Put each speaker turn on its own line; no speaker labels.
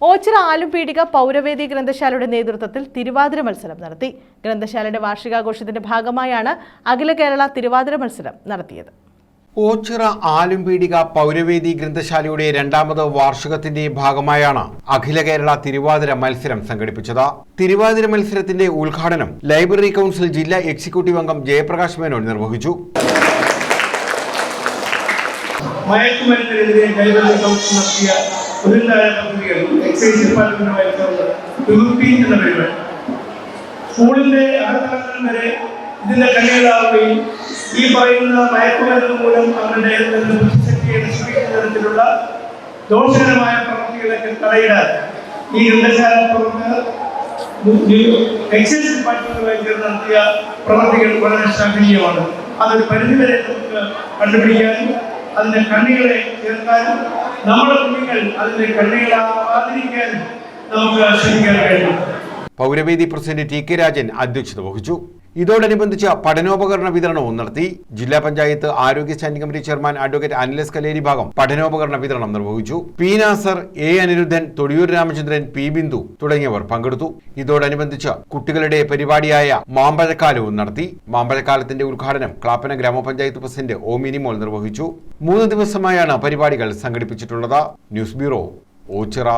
ഓച്ചിറ ആലുംപീടിക പൗരവേദി ഗ്രന്ഥശാലയുടെ നേതൃത്വത്തിൽ തിരുവാതിര മത്സരം നടത്തി. ഗ്രന്ഥശാലയുടെ വാർഷികാഘോഷത്തിന്റെ ഭാഗമായാണ് അഖില കേരള തിരുവാതിര മത്സരം നടത്തിയത്.
ഓച്ചിറ ആലുംപീടിക പൗരവേദി ഗ്രന്ഥശാലയുടെ രണ്ടാമത് വാർഷികത്തിന്റെ ഭാഗമായാണ് അഖില കേരള തിരുവാതിര മത്സരം സംഘടിപ്പിച്ചത്. തിരുവാതിര മത്സരത്തിന്റെ ഉദ്ഘാടനം ലൈബ്രറി കൗൺസിൽ ജില്ലാ എക്സിക്യൂട്ടീവ് അംഗം ജയപ്രകാശ് മേനോൻ നിർവഹിച്ചു.
മയക്കുമരുന്നിനെതിരെ ലൈബ്രറി കൗൺസിൽ നടത്തിയ ഒരുണ്ടായ പദ്ധതികൾ എക്സൈസ് വിമുക്തി എന്ന പരിപാടി സ്കൂളിന്റെ അകത്തളങ്ങൾ വരെ ഇതിന്റെ കണ്ണികളാവുകയും ഈ പറയുന്ന മയക്കുമരുന്ന് മൂലം അവരുടെ ബുദ്ധിശക്തിയെ നശിപ്പിക്കുന്ന തരത്തിലുള്ള ദോഷകരമായ പ്രവൃത്തികളൊക്കെ തടയിടാൻ ഈ ഗ്രന്ഥശാല പ്രവർത്തകർ എക്സൈസ് ഡിപ്പാർട്ട്മെന്റുമായി ചേർന്ന് നടത്തിയ പ്രവർത്തികൾ വളരെ ശ്ലാഘനീയമാണ് അതൊരു പരിധിവരെ നമുക്ക് കണ്ടുപിടിക്കാനും അതിന്റെ കണ്ണികളെ ചേർക്കാനും നമ്മുടെ
Pauravedi president T K Rajan അധ്യക്ഷത വഹിച്ചു. ഇതോടനുബന്ധിച്ച് പഠനോപകരണ വിതരണവും നടത്തി ജില്ലാ പഞ്ചായത്ത് ആരോഗ്യ standing committee chairman advocate Anilas Kaleri ഭാഗം പഠനോപകരണ വിതരണം നിർവഹിച്ചു. P Nasar A Aniruddhan Thodiyoor Ramachandran P Bindu തുടങ്ങിയവർ പങ്കെടുത്തു. ഇതോടനുബന്ധിച്ച് കുട്ടികളുടെ പരിപാടിയായ മാമ്പഴക്കാലവും നടത്തി. മാമ്പഴക്കാലത്തിന്റെ ഉദ്ഘാടനം ക്ലാപ്പന ഗ്രാമപഞ്ചായത്ത് പ്രസിഡന്റ് ഒ മിനിമോൾ നിർവഹിച്ചു. മൂന്ന് ദിവസമായാണ് പരിപാടികൾ സംഘടിപ്പിച്ചിട്ടുള്ളത്. News bureau Ochira.